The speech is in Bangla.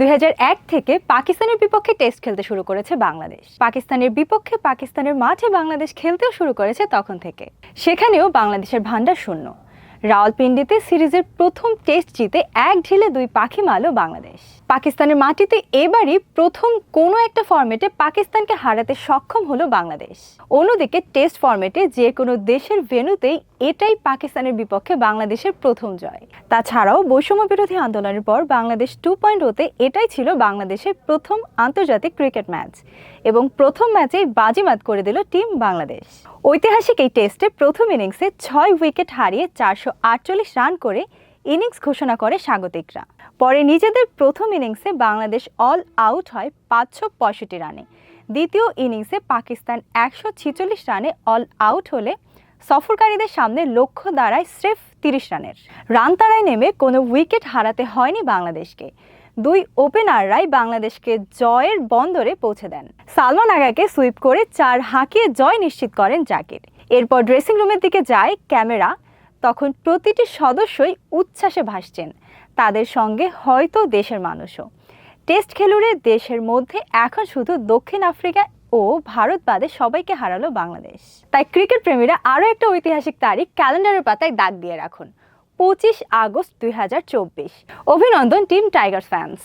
দুই হাজার এক থেকে পাকিস্তানের বিপক্ষে টেস্ট খেলতে শুরু করেছে বাংলাদেশ। পাকিস্তানের বিপক্ষে পাকিস্তানের মাঠে বাংলাদেশ খেলতেও শুরু করেছে তখন থেকে। সেখানেও বাংলাদেশের ভাণ্ডার শূন্য। রাওয়ালপিন্ডিতে সিরিজের প্রথম টেস্ট জিতে এক ঢিলে দুই পাখি মারল বাংলাদেশ। পাকিস্তানের মাটিতে এবারই প্রথম কোনো একটা ফরম্যাটে পাকিস্তানকে হারাতে সক্ষম হলো বাংলাদেশ। অন্যদিকে টেস্ট ফরম্যাটে যে কোনো দেশের ভেন্যুতেই এটাই পাকিস্তানের বিপক্ষে বাংলাদেশের প্রথম জয়। তাছাড়াও বৈষম্য বিরোধী আন্দোলনের পর বাংলাদেশ টু পয়েন্ট হতে এটাই ছিল বাংলাদেশের প্রথম আন্তর্জাতিক ক্রিকেট ম্যাচ এবং প্রথম ম্যাচেই বাজিমাত করে দিল টিম বাংলাদেশ। ঐতিহাসিক এই টেস্টে প্রথম ইনিংসে ছয় উইকেট হারিয়ে চারশো আটচল্লিশ রান করে ইনিংস ঘোষণা করে স্বাগতিকরা। পরে নিজেদের প্রথম ইনিংসে বাংলাদেশ অল আউট হয় পাঁচশো পঁয়ষট্টি রানে। দ্বিতীয় ইনিংসে পাকিস্তান একশো ছিচল্লিশ রানে অল আউট হলে সফরকারীদের সামনে লক্ষ্য দাঁড়ায় স্রেফ তিরিশ রানের। রান তাড়ায় নেমে কোনো উইকেট হারাতে হয়নি বাংলাদেশকে। দুই ওপেনাররাই বাংলাদেশকে জয়ের বন্দরে পৌঁছে দেন। সালমান আগাকে সুইপ করে চার হাঁকিয়ে জয় নিশ্চিত করেন জাকির। এরপর ড্রেসিং রুমের দিকে যায় ক্যামেরা। তখন প্রতিটি সদস্যই উচ্ছ্বাসে ভাসছেন। তাদের সঙ্গে হয়তো দেশের মানুষও। টেস্ট খেলুড়ে দেশের মধ্যে এখন শুধু দক্ষিণ আফ্রিকা ও ভারত বাদে সবাইকে হারালো বাংলাদেশ। তাই ক্রিকেট প্রেমীরা আরও একটা ঐতিহাসিক তারিখ ক্যালেন্ডারের পাতায় দাগ দিয়ে রাখুন। পঁচিশ আগস্ট দুই হাজার চব্বিশ। অভিনন্দন টিম টাইগার ফ্যান্স।